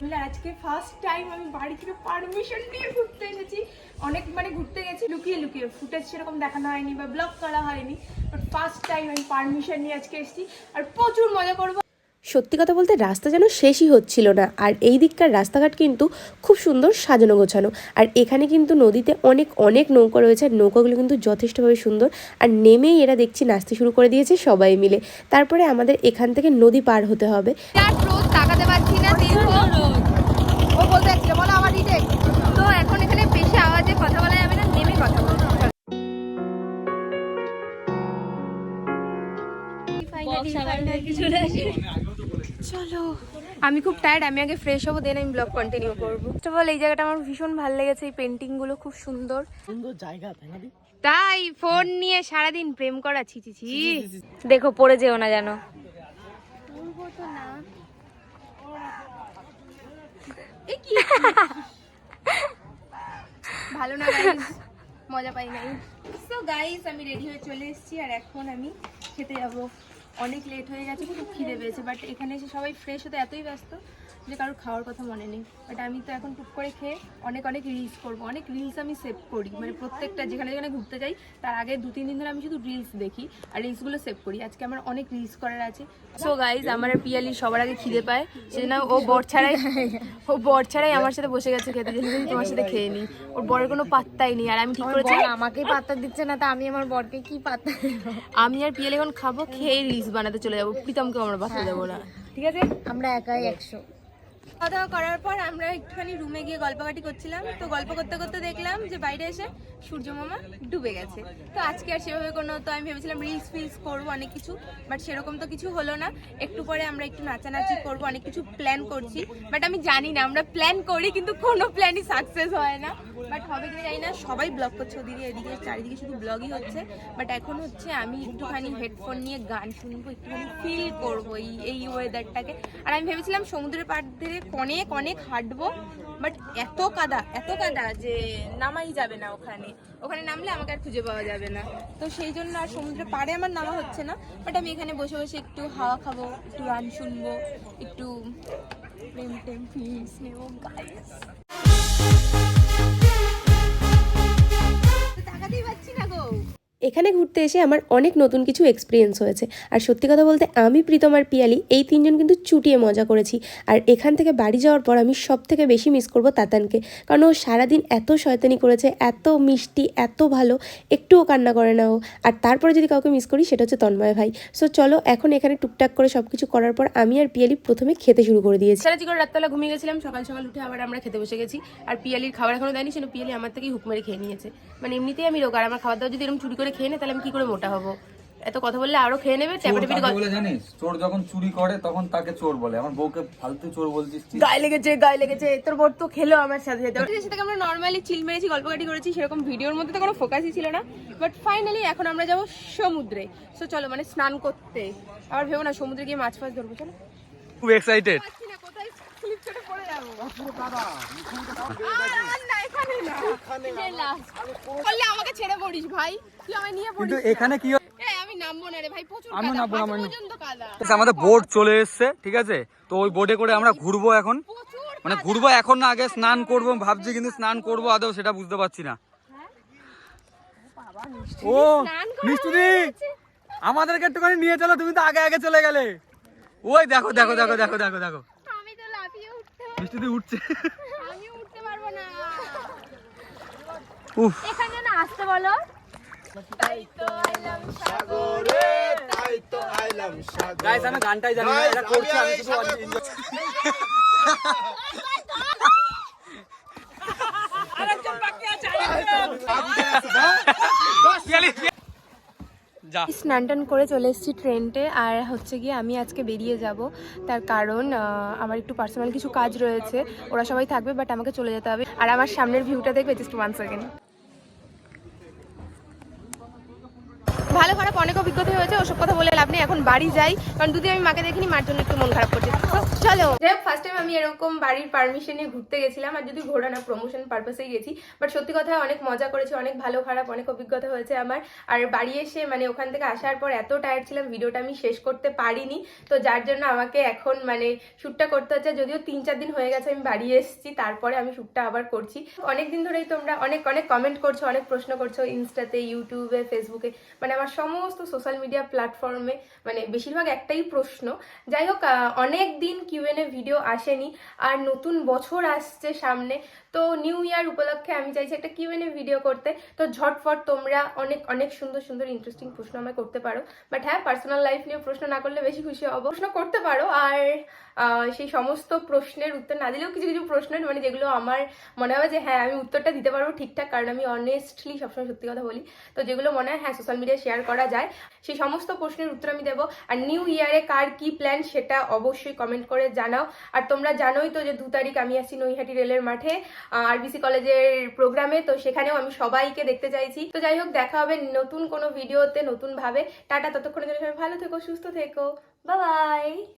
আজকে first time আমি বাড়ি থেকে পারমিশন নিয়ে ঘুরতে এসেছি। অনেক মানে ঘুরতে গেছি, লুকিয়ে লুকিয়ে। ফুটেজ সেরকম দেখানো হয়নি বা ব্লগ করা হয়নি। বাট ফার্স্ট টাইম আমি পারমিশন নিয়ে আজকে এসেছি। আর প্রচুর মজা করব। সত্যি কথা বলতে রাস্তা যেন শেষই হচ্ছিল না। আর এই দিককার রাস্তাঘাট কিন্তু খুব সুন্দর সাজানো গোছানো। আর এখানে কিন্তু নদীতে অনেক অনেক নৌকা রয়েছে। আর নৌকাগুলো কিন্তু যথেষ্টভাবে সুন্দর। আর নেমেই এরা দেখছি নাচতে শুরু করে দিয়েছে সবাই মিলে। তারপরে আমাদের এখান থেকে নদী পার হতে হবে। চার রোদ তাকাতে পারছি না ও বলতে বলো আমার তো এখন এখানে বেশি আওয়াজে কথা বলা যাবে না নেমে কথা বলব। চলো আমি খুব টায়ার্ড আমি আগে ফ্রেশ হব দেন আমি ব্লগ কন্টিনিউ করব। ফার্স্ট অফ অল এই জায়গাটা আমার ভীষণ ভালো লেগেছে এই পেন্টিংগুলো খুব সুন্দর। সুন্দর জায়গা তাই তাই ফোন নিয়ে সারাদিন প্রেম করা ছি ছি ছি। দেখো পড়ে যেও না যেন। এ ভালো না মজা পাই নাই। সো গাইস আমি রেডি হয়ে চলে এসেছি আর এখন আমি খেতে যাব। অনেক লেট হয়ে গেছে খুব খিদে পেয়েছে বাট এখানে এসে সবাই ফ্রেশ হতে এতই ব্যস্ত যে কারোর খাওয়ার কথা মনে নেই। বাট আমি তো এখন টুক করে খেয়ে অনেক অনেক রিলস করব অনেক রিলস আমি সেভ করি মানে প্রত্যেকটা যেখানে যেখানে ঘুরতে যাই তার আগে দু তিন দিন ধরে আমি শুধু রিলস দেখি আর রিলসগুলো সেভ করি। আজকে আমার অনেক রিলস করার আছে। সো গাইজ আমার পিয়ালি সবার আগে খিদে পায় সেজন্য ও বর ছাড়াই ও বর ছাড়াই আমার সাথে বসে গেছে খেতে যে "দিদি, তোমার সাথে খেয়ে নি। ওর বরের কোনো পাত্তাই নেই আর আমি ঠিক করেছি আমাকেই পাত্তা দিচ্ছে না তা আমি আমার বরকে কি পাত্তা? আমি আর পিয়ালি এখন খাব খেয়ে রিলস বানাতে চলে যাব। প্রীতমকে আমরা বাঁচতে যাব না। ঠিক আছে? আমরা একাই একশো। খাওয়া দাওয়া করার পর আমরা একটুখানি রুমে গিয়ে গল্পকাটি করছিলাম। তো গল্প করতে করতে দেখলাম যে বাইরে এসে সূর্য মামা ডুবে গেছে। তো আজকে আর সেভাবে কোনো তো আমি ভেবেছিলাম রিলস ফিলস করব অনেক কিছু বাট সেরকম তো কিছু হলো না। একটু পরে আমরা একটু নাচানাচি করব অনেক কিছু প্ল্যান করছি। বাট আমি জানি না আমরা প্ল্যান করি কিন্তু কোনো প্ল্যানই সাকসেস হয় না। বাট হবে কিনা জানি না, সবাই ব্লগ করছে ওদিকে, এদিকে, চারিদিকে শুধু ব্লগই হচ্ছে। বাট এখন হচ্ছে আমি একটুখানি হেডফোন নিয়ে গান শুনব, একটুখানি ফিল করব এই এই ওয়েদারটাকে আর আমি ভেবেছিলাম সমুদ্রের পাড় ধরে অনেক অনেক হাঁটবো, বাট এত কাদা এত কাদা যে নামাই যাবে না ওখানে। ওখানে নামলে আমাকে আর খুঁজে পাওয়া যাবে না। তো সেই জন্য আর সমুদ্রের পাড়ে আমার নামা হচ্ছে না। বাট আমি এখানে বসে বসে একটু হাওয়া খাব, একটু গান শুনব, একটু প্রেম টেম ফিলিংস নেব গাইস তাকাতেই পাচ্ছি না গো। এখানে ঘুরতে এসে আমার অনেক নতুন কিছু এক্সপিরিয়েন্স হয়েছে। আর সত্যি কথা বলতে, আমি প্রীতম আর পিয়ালি এই তিনজন কিন্তু চুটিয়ে মজা করেছি। আর এখান থেকে বাড়ি যাওয়ার পর আমি সব থেকে বেশি মিস করব তাতানকে। কারণ ও সারাদিন এত শয়তানি করেছে, এত মিষ্টি, এত ভালো, একটুও কান্না করে না ও। আর তারপরে যদি কাউকে মিস করি, সেটা হচ্ছে তন্ময় ভাই। সো চলো, এখন এখানে টুকটাক করে সব কিছু করার পর আমি আর পিয়ালি প্রথমে খেতে শুরু করে দিয়েছি। সারাজি করে রাতবেলা ঘুমিয়ে গেছিলাম, সকাল সকাল উঠে আবার আমরা খেতে বসে গেছি। আর পিয়ালির খাবার এখনও দেয়নি সেটা পিয়ালি আমার থেকেই হুক মেরে খেয়ে নিয়েছে। মানে এমনিতেই আমি রোগ, আর আমার খাবার দাবার যদি এরকম চুরি করে খেয়ে নেয় তাহলে আমি কি করে মোটা হব? এত কথা বললে আরও খেয়ে নেবে চোর ট্যাপাটে বলে জানিস? চোর যখন চুরি করে তখন তাকে চোর বলে। আমার বউকে ফালতু চোর বলছিস গায়ে লেগেছে গায়ে লেগেছে। তোর বোর্ড তো খেলো আমার সাথে সাথে। সাথে আমরা নর্মালি চিল মেরেছি গল্পকাটি করেছি সেরকম ভিডিওর মধ্যে তো কোনো ফোকাসই ছিল না। বাট ফাইনালি এখন আমরা যাব সমুদ্রে। সো চলো মানে স্নান করতে। আবার ভেবো না সমুদ্রে গিয়ে মাছ ফাছ ধরবো চলো। খুব এক্সাইটেড না এখানে কি আমাদের বোট চলে এসেছে, ঠিক আছে? তো ওই বোটে করে আমরা ঘুরবো এখন। মানে ঘুরবো এখন না, আগে স্নান করব ভাবছি কিন্তু স্নান করব, আদৌ সেটা বুঝতে পারছি না। ও গেছে। আমাদেরকে একটুখানি নিয়ে চলো, তুমি তো আগে আগে চলে গেলে। ওই দেখো দেখো দেখো দেখো দেখো দেখো। উঠতে মিষ্টুদি উঠছে। আমি উঠতে পারব না। উফ। এখানে না আসতে বলো। গাইস আমি গানটাই জানি না এটা করছি আমি শুধু enjoy- পিয়ালি, পিয়ালি। যা স্নান টান করে চলে এসেছি ট্রেনটে আর হচ্ছে গিয়ে আমি আজকে বেরিয়ে যাব। তার কারণ আমার একটু পার্সোনাল কিছু কাজ রয়েছে, ওরা সবাই থাকবে বাট আমাকে চলে যেতে হবে। আর আমার সামনের ভিউটা দেখবে জাস্ট ওয়ান সেকেন্ড ভালো খারাপ অনেক অভিজ্ঞতা হয়েছে, ওসব কথা বলে লাভ নেই, এখন বাড়ি যাই। কারণ দুদিন আমি মাকে দেখিনি, মার জন্য একটু মন খারাপ করছে। চলো। যাই হোক ফার্স্ট টাইম আমি এরকম বাড়ির পারমিশন নিয়ে ঘুরতে গেছিলাম, আর যদি ঘোরা না প্রমোশন পারপাসেই গেছি। বাট সত্যি কথা, অনেক মজা করেছি, অনেক ভালো, খারাপ, অনেক অভিজ্ঞতা হয়েছে আমার। আর বাড়ি এসে মানে ওখান থেকে আসার পর এত টায়ার্ড ছিলাম ভিডিওটা আমি শেষ করতে পারিনি। তো যার জন্য আমাকে এখন মানে শ্যুটটা করতে হচ্ছে। যদিও তিন চার দিন হয়ে গেছে, আমি বাড়ি এসেছি, তারপরে আমি শ্যুটটা আবার করছি। অনেক দিন ধরেই তোমরা অনেক অনেক কমেন্ট করছ, অনেক প্রশ্ন করছ, ইনস্টাতে ইউটিউবে ফেসবুকে মানে আমার সমস্ত সোশ্যাল মিডিয়া প্ল্যাটফর্মে মানে বেশিরভাগ একটাই প্রশ্ন। যাই হোক অনেক দিন কিউএনএ ভিডিও আসেনি, আর নতুন বছর আসছে সামনে। তো নিউ ইয়ার উপলক্ষে আমি চাইছি একটা কিউএনএ ভিডিও করতে। তো ঝটফট তোমরা অনেক অনেক সুন্দর সুন্দর ইন্টারেস্টিং প্রশ্ন আমায় করতে পারো। বাট হ্যাঁ পার্সোনাল লাইফ নিয়ে প্রশ্ন না করলে বেশি খুশি হব। প্রশ্ন করতে পারো, আর সেই সমস্ত প্রশ্নের উত্তর না দিলেও কিছু কিছু প্রশ্নের মানে যেগুলো আমার মনে হয় যে হ্যাঁ আমি উত্তরটা দিতে পারব ঠিকঠাক, কারণ আমি অনেস্টলি সবসময় সত্যি কথা বলি। তো যেগুলো মনে হয় হ্যাঁ সোশ্যাল মিডিয়া শেয়ার করা যায়, সেই সমস্ত প্রশ্নের উত্তর আমি দেবো। আর নিউ ইয়ারে কার কি প্ল্যান সেটা অবশ্যই কমেন্ট করে জানাও। আর তোমরা জানোই তো যে দু তারিখ আমি আসছি নৈহাটি রেলের মাঠে আরবিসি কলেজের প্রোগ্রামে তো সেখানেও আমি সবাইকে দেখতে চাইছি। তো যাই হোক, দেখা হবে নতুন কোনো ভিডিওতে নতুনভাবে। টাটা, ততক্ষণের জন্য সবাই ভালো থেকো, সুস্থ থেকো। বাই